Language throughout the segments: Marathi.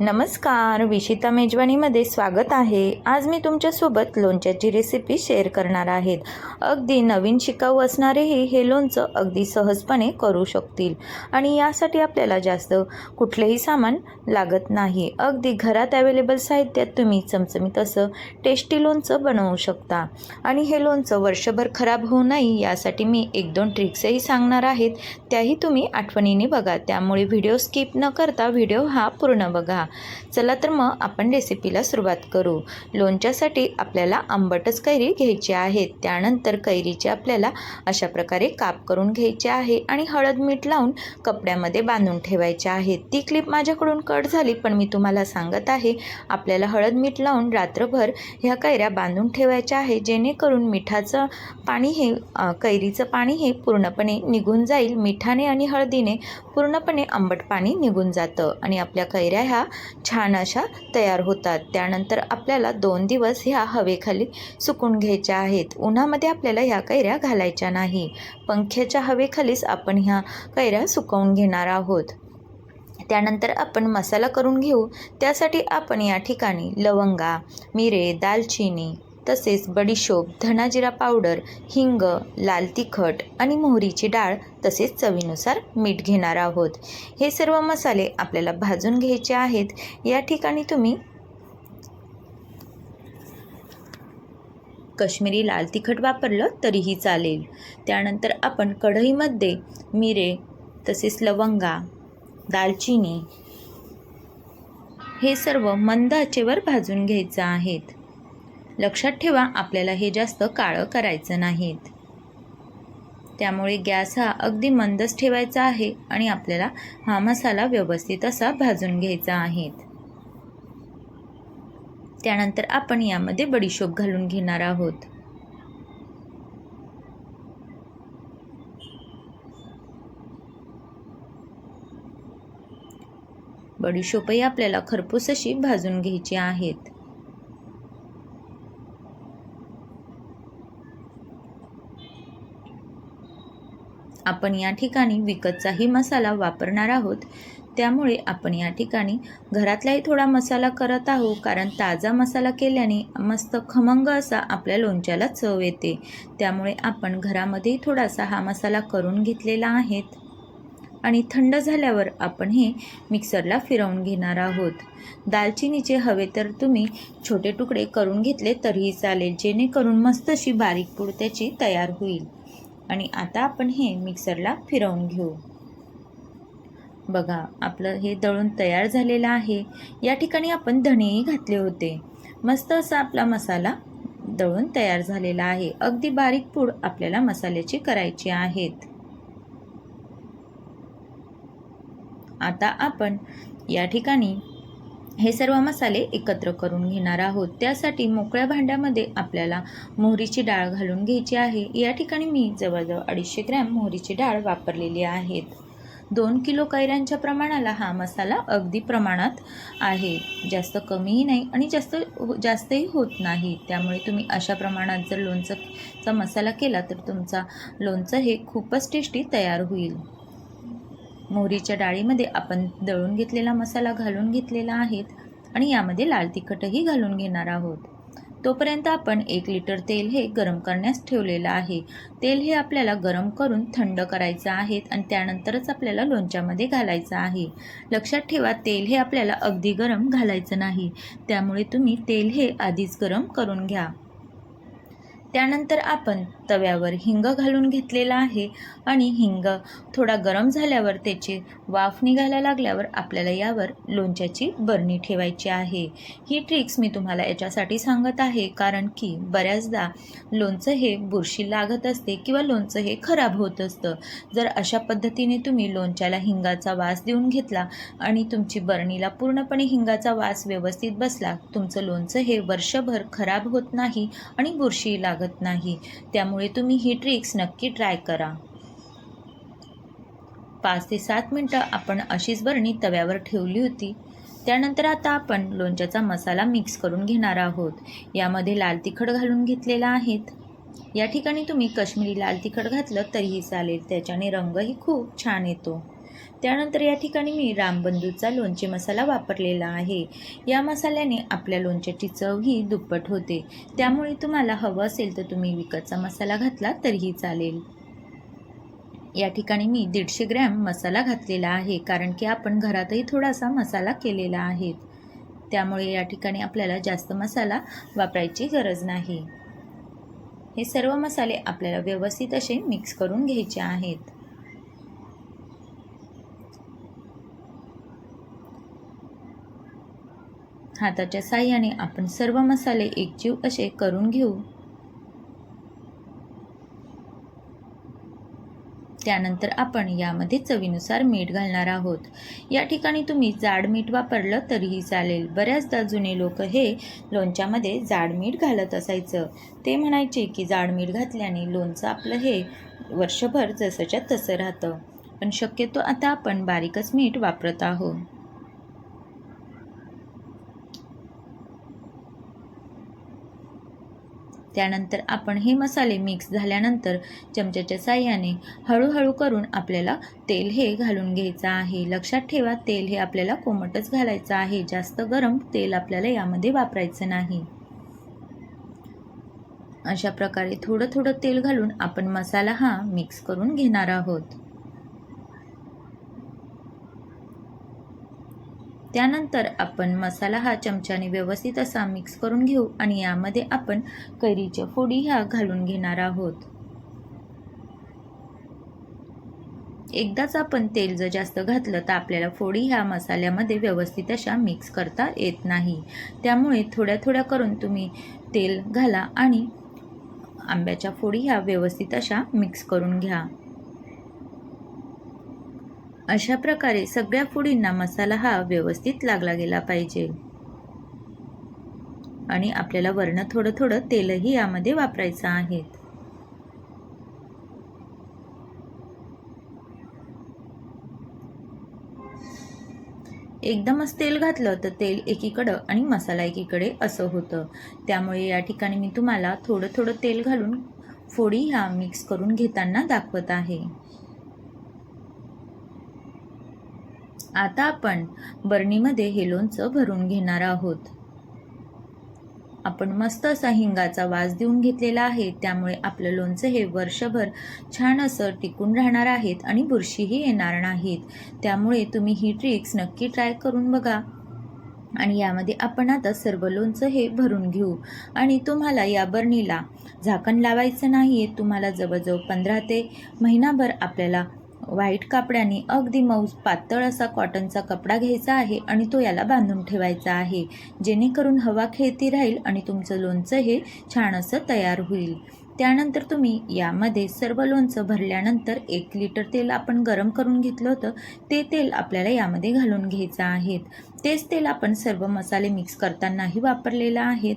नमस्कार विशिता मेजवानीमध्ये स्वागत आहे. आज मी तुमच्यासोबत लोणच्याची रेसिपी शेअर करणार आहेत. अगदी नवीन शिकाऊ असणारेही हे लोणचं अगदी सहजपणे करू शकतील. आणि यासाठी आपल्याला जास्त कुठलेही सामान लागत नाही. अगदी घरात अवेलेबल साहित्यात तुम्ही चमचमीत असं टेस्टी लोणचं बनवू शकता. आणि हे लोणचं वर्षभर खराब होऊ नये यासाठी मी एक दोन ट्रिक्सही सांगणार आहेत. त्याही तुम्ही आठवणीने बघा. त्यामुळे व्हिडिओ स्किप न करता व्हिडिओ हा पूर्ण बघा. चला तर मग आपण रेसिपीला सुरुवात करू. लोणच्यासाठी आपल्याला आंबटच कैरी घ्यायची आहे. त्यानंतर कैरीचे आपल्याला अशा प्रकारे काप करून घ्यायचे आहे आणि हळद मीठ लावून कपड्यामध्ये बांधून ठेवायचे आहे. ती क्लिप माझ्याकडून कट झाली पण मी तुम्हाला सांगत आहे आपल्याला हळद मीठ लावून रात्रभर ह्या कैऱ्या बांधून ठेवायच्या आहे जेणेकरून मिठाचं पाणी हे कैरीचं पाणी हे पूर्णपणे निघून जाईल. मिठाने आणि हळदीने पूर्णपणे आंबट पाणी निघून जातं आणि आपल्या कैऱ्या ह्या छान अशा तयार होतात. त्यानंतर आपल्याला दोन दिवस ह्या हवेखाली सुकून घ्यायच्या आहेत. उन्हामध्ये आपल्याला ह्या कैऱ्या घालायच्या नाही. पंख्याच्या हवेखालीच आपण ह्या कैऱ्या सुकवून घेणार आहोत. त्यानंतर आपण मसाला करून घेऊ. त्यासाठी आपण या ठिकाणी लवंगा मिरे दालचिनी तसेच बडीशोप धनाजिरा पावडर हिंग लाल तिखट आणि मोहरीची डाळ तसेच चवीनुसार मीठ घेणार आहोत. हे सर्व मसाले आपल्याला भाजून घ्यायचे आहेत. या ठिकाणी तुम्ही कश्मीरी लाल तिखट वापरलं तरीही चालेल. त्यानंतर आपण कढईमध्ये मिरे तसेच लवंगा दालचिनी हे सर्व मंद आचेवर भाजून घ्यायचं आहेत. लक्षात ठेवा आपल्याला हे जास्त काळं करायचं नाहीत. त्यामुळे गॅस हा अगदी मंदच ठेवायचा आहे आणि आपल्याला हा मसाला व्यवस्थित असा भाजून घ्यायचा आहे. त्यानंतर आपण यामध्ये बडीशोप घालून घेणार आहोत. बडीशोपही आपल्याला खरपूस अशी भाजून घ्यायची आहेत. आपण या ठिकाणी विकतचाही मसाला वापरणार आहोत. त्यामुळे आपण या ठिकाणी घरातलाही थोडा मसाला करत आहोत. कारण ताजा मसाला केल्याने मस्त खमंग असा आपल्या लोणच्याला चव येते. त्यामुळे आपण घरामध्येही थोडासा हा मसाला करून घेतलेला आहेत आणि थंड झाल्यावर आपण हे मिक्सरला फिरवून घेणार आहोत. दालचिनीचे हवे तर तुम्ही छोटे तुकडे करून घेतले तरीही चालेल. जेणेकरून मस्त अशी बारीक पूड त्याची तयार होईल. आणि आता आपण हे मिक्सरला फिरवून घेऊ. बघा आपलं हे दळून तयार झालेलं आहे. या ठिकाणी आपण धणेही घातले होते. मस्त असा आपला मसाला दळून तयार झालेला आहे. अगदी बारीक पूड आपल्याला मसाल्याची करायची आहेत. आता आपण या ठिकाणी हे सर्व मसाले एकत्र करून घेणार आहोत. त्यासाठी मोकळ्या भांड्यामध्ये आपल्याला मोहरीची डाळ घालून घ्यायची आहे. या ठिकाणी मी जवळजवळ अडीचशे ग्रॅम मोहरीची डाळ वापरलेली आहेत दोन किलो कैऱ्यांच्या प्रमाणाला हा मसाला अगदी प्रमाणात आहे. जास्त कमीही नाही आणि जास्त जास्तही होत नाही. त्यामुळे तुम्ही अशा प्रमाणात जर लोणचं मसाला केला तर तुमचा लोणचं हे खूपच टेस्टी तयार होईल. मोहरीच्या डाळीमध्ये आपण दळून घेतलेला मसाला घालून घेतलेला आहेत आणि यामध्ये लाल तिखटही घालून घेणार आहोत. तोपर्यंत आपण एक लिटर तेल हे गरम करण्यास ठेवलेलं आहे. तेल हे आपल्याला गरम करून थंड करायचं आहे आणि त्यानंतरच आपल्याला लोणच्यामध्ये घालायचं आहे. लक्षात ठेवा तेल हे आपल्याला अगदी गरम घालायचं नाही. त्यामुळे तुम्ही तेल हे आधीच गरम करून घ्या. त्यानंतर आपण तव्यावर हिंग घालून घेतलेला आहे आणि हिंग थोडा गरम झाल्यावर त्याची वाफ निघायला लागल्यावर आपल्याला यावर लोणच्याची बरणी ठेवायची आहे. ही ट्रिक्स मी तुम्हाला याच्यासाठी सांगत आहे कारण की बऱ्याचदा लोणचं हे बुरशी लागत असते किंवा लोणचं हे खराब होत असतं. जर अशा पद्धतीने तुम्ही लोणच्याला हिंगाचा वास देऊन घेतला आणि तुमची बरणीला पूर्णपणे हिंगाचा वास व्यवस्थित बसला तुमचं लोणचं हे वर्षभर खराब होत नाही आणि बुरशी लागत नाही. त्यामुळे तुम्ही ही ट्रिक्स नक्की ट्राय करा. पाच ते सात मिनटं आपण अशीच बरणी तव्यावर ठेवली होती. त्यानंतर आता आपण लोणच्याचा मसाला मिक्स करून घेणार आहोत. यामध्ये लाल तिखट घालून घेतलेला आहेत. या ठिकाणी तुम्ही कश्मीरी लाल तिखट घातलं तरीही चालेल. त्याच्याने रंगही खूप छान येतो. त्यानंतर या ठिकाणी मी रामबंधूचा लोणचे मसाला वापरलेला आहे. या मसाल्याने आपल्या लोणच्याची चव ही दुप्पट होते. त्यामुळे तुम्हाला हवं असेल तर तुम्ही विकतचा मसाला घातला तरीही चालेल. या ठिकाणी मी दीडशे ग्रॅम मसाला घातलेला आहे कारण की आपण घरातही थोडासा मसाला केलेला आहे. त्यामुळे या ठिकाणी आपल्याला जास्त मसाला वापरायची गरज नाही. हे सर्व मसाले आपल्याला व्यवस्थित असे मिक्स करून घ्यायचे आहेत. हाताच्या साह्याने आपण सर्व मसाले एकजीव असे करून घेऊ. त्यानंतर आपण यामध्ये चवीनुसार मीठ घालणार आहोत. या ठिकाणी तुम्ही जाड मीठ वापरलं तरीही चालेल. बऱ्याचदा जुने लोक हे लोणच्यामध्ये जाड मीठ घालत असायचं. ते म्हणायचे की जाड मीठ घातल्याने लोणचं आपलं हे वर्षभर जसंच्या तसं राहतं. पण शक्यतो आता आपण बारीकच मीठ वापरत आहोत. त्यानंतर आपण हे मसाले मिक्स झाल्यानंतर चमच्याच्या साह्याने हळूहळू करून आपल्याला तेल हे घालून घ्यायचं आहे. लक्षात ठेवा तेल हे आपल्याला कोमटच घालायचं आहे. जास्त गरम तेल आपल्याला यामध्ये वापरायचं नाही. अशा प्रकारे थोडं थोडं तेल घालून आपण मसाला हा मिक्स करून घेणार आहोत. त्यानंतर आपण मसाला हा चमच्याने व्यवस्थित असा मिक्स करून घेऊ आणि यामध्ये आपण कैरीच्या फोडी ह्या घालून घेणार आहोत. एकदाच आपण तेल जर जास्त घातलं तर आपल्याला फोडी ह्या मसाल्यामध्ये व्यवस्थित अशा मिक्स करता येत नाही. त्यामुळे थोड्या थोड्या करून तुम्ही तेल घाला आणि आंब्याच्या फोडी ह्या व्यवस्थित अशा मिक्स करून घ्या. अशा प्रकारे सगळ्या फोडींना मसाला हा व्यवस्थित लागला गेला पाहिजे. आणि आपल्याला वरण थोडं थोडं तेलही यामध्ये वापरायचं आहे. एकदमच तेल घातलं तर तेल एकीकडं आणि मसाला एकीकडे असं होतं. त्यामुळे या ठिकाणी मी तुम्हाला थोडं थोडं तेल घालून फोडी ह्या मिक्स करून घेताना दाखवत आहे. आता आपण बरणीमध्ये हे लोणचं भरून घेणार आहोत. आपण मस्त असा हिंगाचा वास देऊन घेतलेला आहे त्यामुळे आपलं लोणचं हे वर्षभर छान असं टिकून राहणार आहेत आणि बुरशीही येणार नाहीत. त्यामुळे तुम्ही ही ट्रिक्स नक्की ट्राय करून बघा. आणि यामध्ये आपण आता सर्व लोणचं हे भरून घेऊ. आणि तुम्हाला या बरणीला झाकण लावायचं नाही आहे तुम्हाला जवळजवळ पंधरा ते महिनाभर आपल्याला व्हाईट कापड्याने अगदी मऊ पातळ असा कॉटनचा कपडा घ्यायचा आहे आणि तो याला बांधून ठेवायचा आहे. जेणेकरून हवा खेळती राहील आणि तुमचं लोणचं हे छान असं तयार होईल. त्यानंतर तुम्ही यामध्ये सर्व लोणचं भरल्यानंतर एक लिटर तेल आपण गरम करून घेतलं होतं ते तेल आपल्याला यामध्ये घालून घ्यायचं आहे. तेच तेल आपण सर्व मसाले मिक्स करतानाही वापरलेलं आहेत.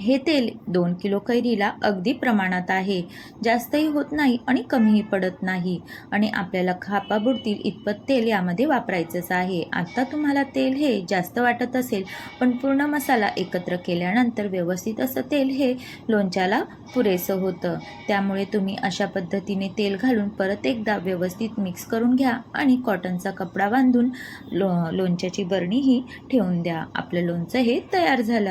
हे तेल दोन किलो कैरीला अगदी प्रमाणात आहे. जास्तही होत नाही आणि कमीही पडत नाही. आणि आपल्याला खापा बुडतील इतपत तेल यामध्ये वापरायचंच आहे. आत्ता तुम्हाला तेल हे जास्त वाटत असेल पण पूर्ण मसाला एकत्र केल्यानंतर व्यवस्थित असं तेल हे लोणच्याला पुरेसं होतं. त्यामुळे तुम्ही अशा पद्धतीने तेल घालून परत एकदा व्यवस्थित मिक्स करून घ्या आणि कॉटनचा कपडा बांधून लो लोणच्याची बरणी ही ठेवून द्या. आपलं लोणचं हे तयार झालं.